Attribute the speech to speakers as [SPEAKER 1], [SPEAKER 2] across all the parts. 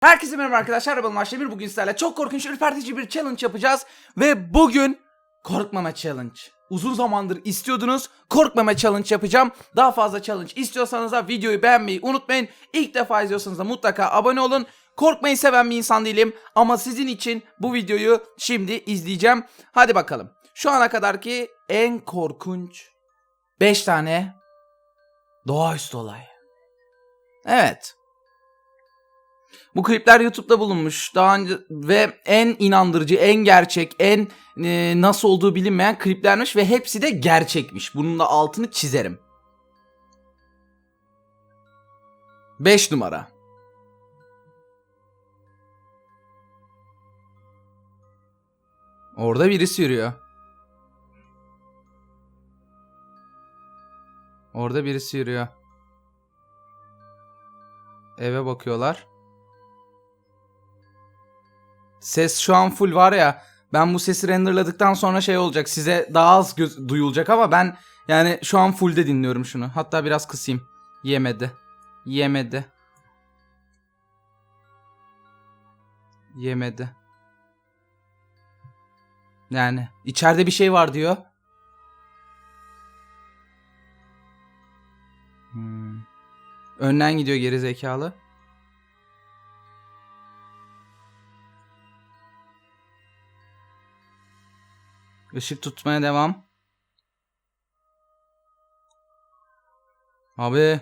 [SPEAKER 1] Herkese merhaba arkadaşlar. Ben Maşemir. Bugün sizlerle çok korkunç, ürpertici bir challenge yapacağız. Ve bugün korkmama challenge. Uzun zamandır istiyordunuz. Korkmama challenge yapacağım. Daha fazla challenge istiyorsanız da videoyu beğenmeyi unutmayın. İlk defa izliyorsanız da mutlaka abone olun. Korkmayı seven bir insan değilim. Ama sizin için bu videoyu şimdi izleyeceğim. Hadi bakalım. Şu ana kadarki en korkunç 5 tane doğaüstü olay. Evet. Bu klipler YouTube'da bulunmuş. Daha önce ve en inandırıcı, en gerçek, en e, nasıl olduğu bilinmeyen kliplermiş ve hepsi de gerçekmiş. Bunun da altını çizerim. 5 numara. Orada birisi yürüyor. Orada birisi yürüyor. Eve bakıyorlar. Ses şu an full var ya. Ben bu sesi renderladıktan sonra şey olacak. Size daha az göz- duyulacak ama ben yani şu an fullde dinliyorum şunu. Hatta biraz kısayım. Yemedi. Yemedi. Yemedi. Yani içeride bir şey var diyor. Hmm. Önden gidiyor geri zekalı. Işık tutmaya devam. Abi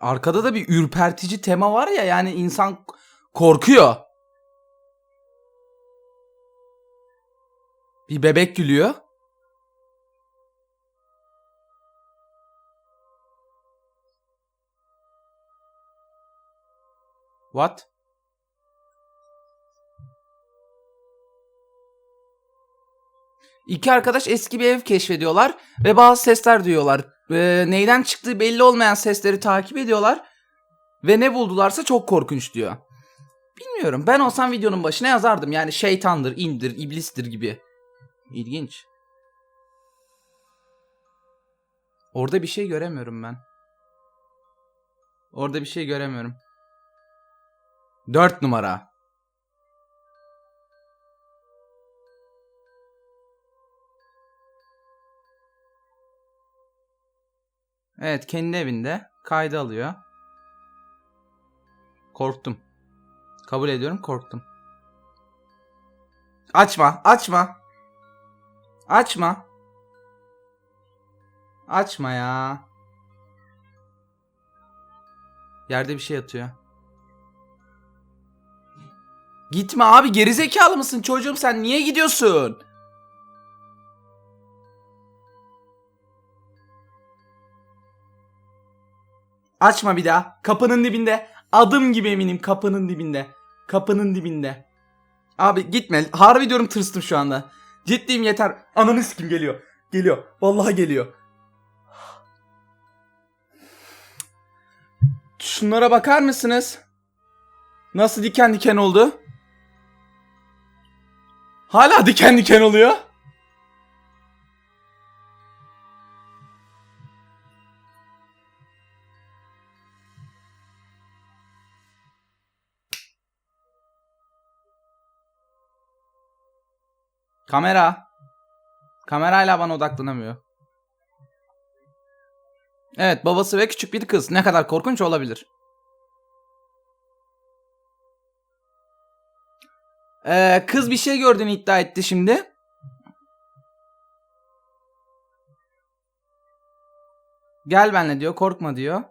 [SPEAKER 1] arkada da bir ürpertici tema var ya yani insan korkuyor. Bir bebek gülüyor. What? İki arkadaş eski bir ev keşfediyorlar ve bazı sesler duyuyorlar. Ee, neyden çıktığı belli olmayan sesleri takip ediyorlar ve ne buldularsa çok korkunç diyor. Bilmiyorum. Ben olsam videonun başına yazardım. Yani şeytandır, indir, iblistir gibi. İlginç. Orada bir şey göremiyorum ben. Orada bir şey göremiyorum. Dört numara. Evet kendi evinde kaydı alıyor. Korktum. Kabul ediyorum korktum. Açma açma. Açma. Açma ya. Yerde bir şey yatıyor. Gitme abi gerizekalı mısın çocuğum sen niye gidiyorsun? Açma bir daha. Kapının dibinde. Adım gibi eminim kapının dibinde. Kapının dibinde. Abi gitme. Harbi diyorum tırstım şu anda. Ciddiyim yeter. Ananı sikim geliyor. Geliyor. Vallahi geliyor. Şunlara bakar mısınız? Nasıl diken diken oldu? Hala diken diken oluyor. Kamera. Kamerayla bana odaklanamıyor. Evet babası ve küçük bir kız. Ne kadar korkunç olabilir. Ee, kız bir şey gördüğünü iddia etti şimdi. Gel benle diyor korkma diyor.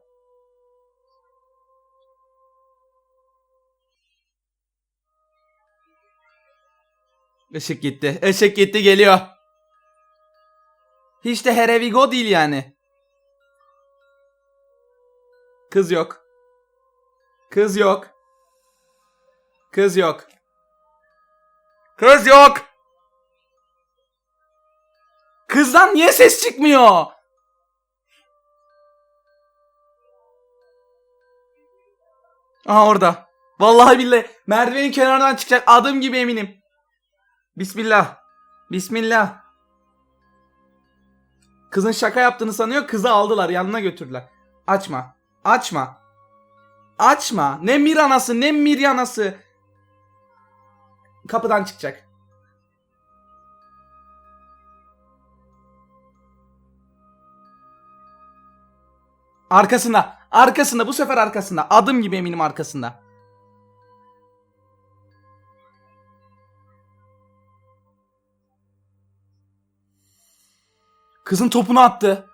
[SPEAKER 1] Işık gitti. Işık gitti geliyor. Hiç de here we go değil yani. Kız yok. Kız yok. Kız yok. Kız yok. Kızdan niye ses çıkmıyor? Aha orada. Vallahi billahi merdivenin kenarından çıkacak adım gibi eminim. Bismillah. Bismillah. Kızın şaka yaptığını sanıyor. Kızı aldılar yanına götürdüler. Açma. Açma. Açma. Ne Miranası ne Miryanası. Kapıdan çıkacak. Arkasında. Arkasında. Bu sefer arkasında. Adım gibi eminim arkasında. Kızın topunu attı.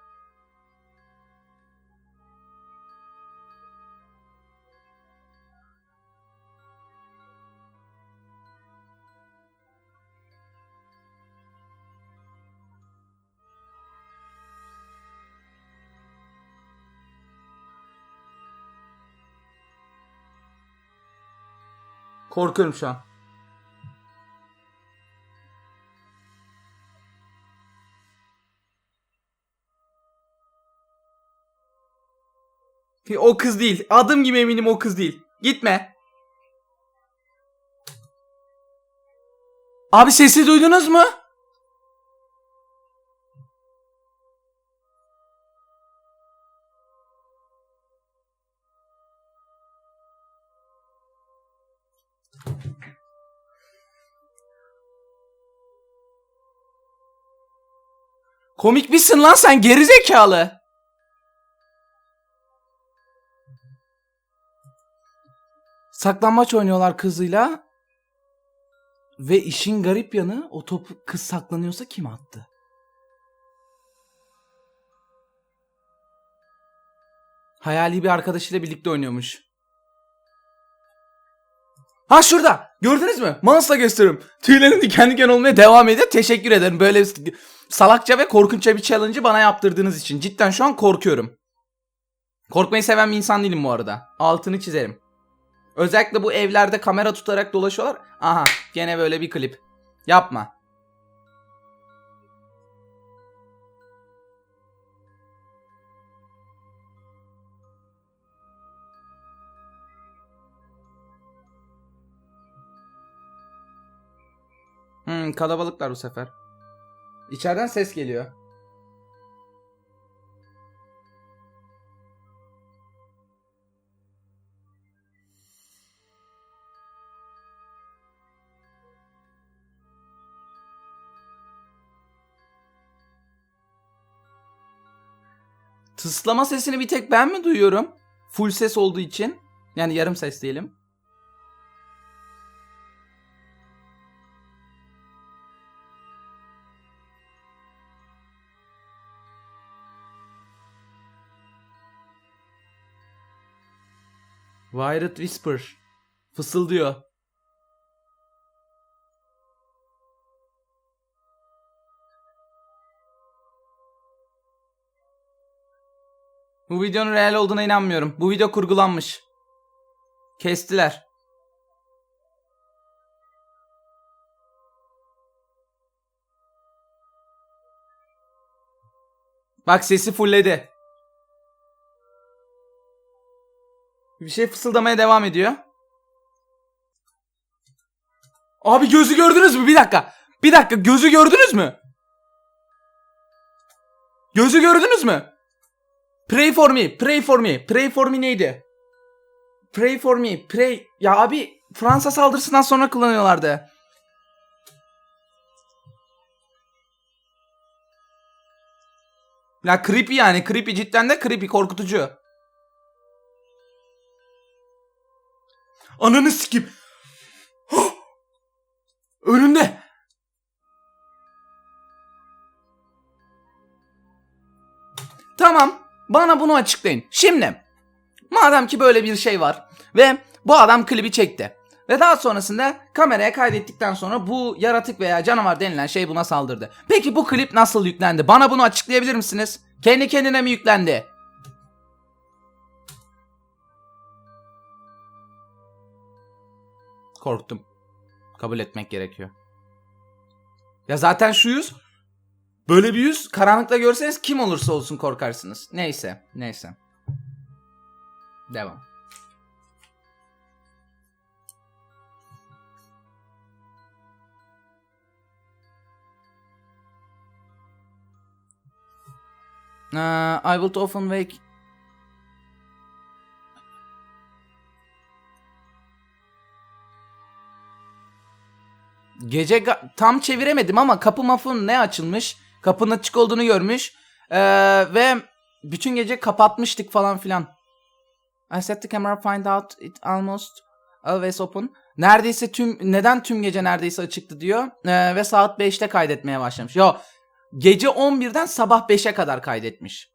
[SPEAKER 1] Korkuyorum şu an. O kız değil. Adım gibi eminim o kız değil. Gitme. Abi sesi duydunuz mu? Komik misin lan sen gerizekalı? Saklambaç oynuyorlar kızıyla. Ve işin garip yanı o topu kız saklanıyorsa kim attı? Hayali bir arkadaşıyla birlikte oynuyormuş. Ha şurada. Gördünüz mü? Mouse'la gösteriyorum. Tüylerim diken diken olmaya devam ediyor. Teşekkür ederim. Böyle salakça ve korkunçça bir challenge'ı bana yaptırdığınız için. Cidden şu an korkuyorum. Korkmayı seven bir insan değilim bu arada. Altını çizerim. Özellikle bu evlerde kamera tutarak dolaşıyorlar. Aha gene böyle bir klip. Yapma. Hmm, kalabalıklar bu sefer. İçeriden ses geliyor. Tıslama sesini bir tek ben mi duyuyorum? Full ses olduğu için. Yani yarım ses diyelim. Wired Whisper. Fısıldıyor. Bu videonun real olduğuna inanmıyorum. Bu video kurgulanmış. Kestiler. Bak sesi fullledi. Bir şey fısıldamaya devam ediyor. Abi gözü gördünüz mü? Bir dakika. Bir dakika gözü gördünüz mü? Gözü gördünüz mü? Pray for me, pray for me, pray for me neydi? Pray for me, pray... Ya abi Fransa saldırısından sonra kullanıyorlardı. Ya creepy yani creepy cidden de creepy korkutucu. Ananı sikim. Önünde. Tamam. Bana bunu açıklayın. Şimdi madem ki böyle bir şey var ve bu adam klibi çekti. Ve daha sonrasında kameraya kaydettikten sonra bu yaratık veya canavar denilen şey buna saldırdı. Peki bu klip nasıl yüklendi? Bana bunu açıklayabilir misiniz? Kendi kendine mi yüklendi? Korktum. Kabul etmek gerekiyor. Ya zaten şu yüz Böyle bir yüz karanlıkta görseniz kim olursa olsun korkarsınız. Neyse, neyse. Devam. Uh, I will often wake Gece tam çeviremedim ama kapı mafın ne açılmış? Kapının açık olduğunu görmüş. Ee, ve bütün gece kapatmıştık falan filan. I set the camera find out it almost always open. Neredeyse tüm neden tüm gece neredeyse açıktı diyor. Ee, ve saat 5'te kaydetmeye başlamış. Yo gece 11'den sabah 5'e kadar kaydetmiş.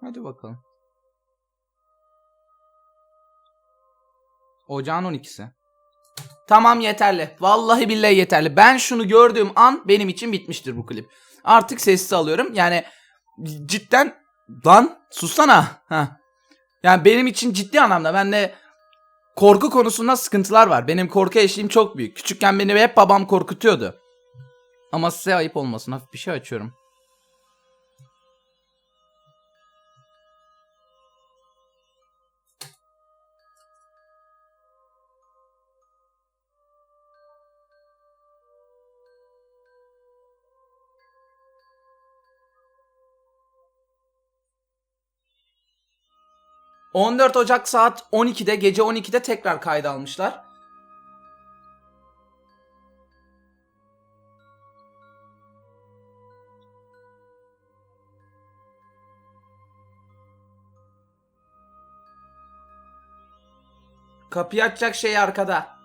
[SPEAKER 1] Hadi bakalım. Ocağın 12'si. Tamam yeterli. Vallahi billahi yeterli. Ben şunu gördüğüm an benim için bitmiştir bu klip. Artık sessiz alıyorum. Yani cidden lan sussana. Ha. Yani benim için ciddi anlamda ben de korku konusunda sıkıntılar var. Benim korku eşiğim çok büyük. Küçükken beni hep babam korkutuyordu. Ama size ayıp olmasın. Hafif bir şey açıyorum. ...14 Ocak saat 12'de... ...gece 12'de tekrar kayda almışlar. Kapıyı açacak şey arkada.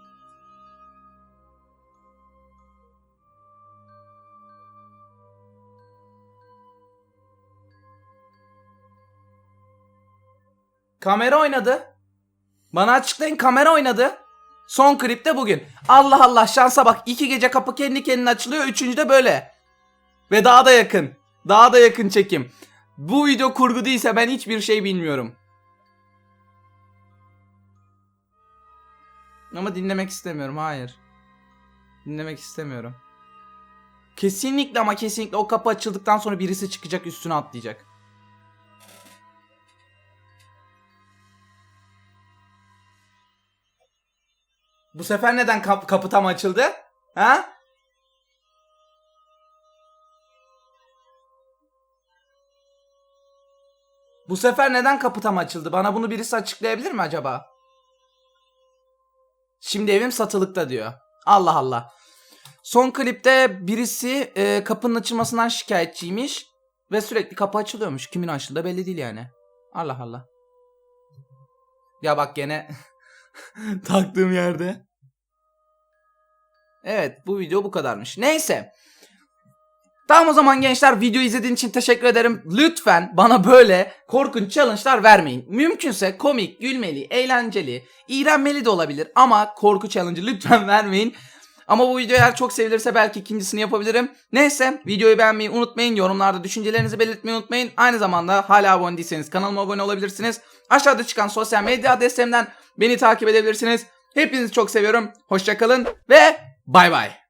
[SPEAKER 1] Kamera oynadı. Bana açıklayın kamera oynadı. Son klipte bugün. Allah Allah şansa bak. iki gece kapı kendi kendine açılıyor. Üçüncü de böyle. Ve daha da yakın. Daha da yakın çekim. Bu video kurgu değilse ben hiçbir şey bilmiyorum. Ama dinlemek istemiyorum. Hayır. Dinlemek istemiyorum. Kesinlikle ama kesinlikle o kapı açıldıktan sonra birisi çıkacak üstüne atlayacak. Bu sefer neden kap- kapı tam açıldı? Ha? Bu sefer neden kapı tam açıldı? Bana bunu birisi açıklayabilir mi acaba? Şimdi evim satılıkta diyor. Allah Allah. Son klipte birisi e, kapının açılmasından şikayetçiymiş. Ve sürekli kapı açılıyormuş. Kimin açıldığı belli değil yani. Allah Allah. Ya bak gene taktığım yerde. Evet bu video bu kadarmış. Neyse. Tamam o zaman gençler video izlediğin için teşekkür ederim. Lütfen bana böyle korkunç challenge'lar vermeyin. Mümkünse komik, gülmeli, eğlenceli, iğrenmeli de olabilir ama korku challenge'ı lütfen vermeyin. Ama bu video eğer çok sevilirse belki ikincisini yapabilirim. Neyse videoyu beğenmeyi unutmayın. Yorumlarda düşüncelerinizi belirtmeyi unutmayın. Aynı zamanda hala abone değilseniz kanalıma abone olabilirsiniz. Aşağıda çıkan sosyal medya adreslerimden beni takip edebilirsiniz. Hepinizi çok seviyorum. Hoşçakalın ve Bye bye.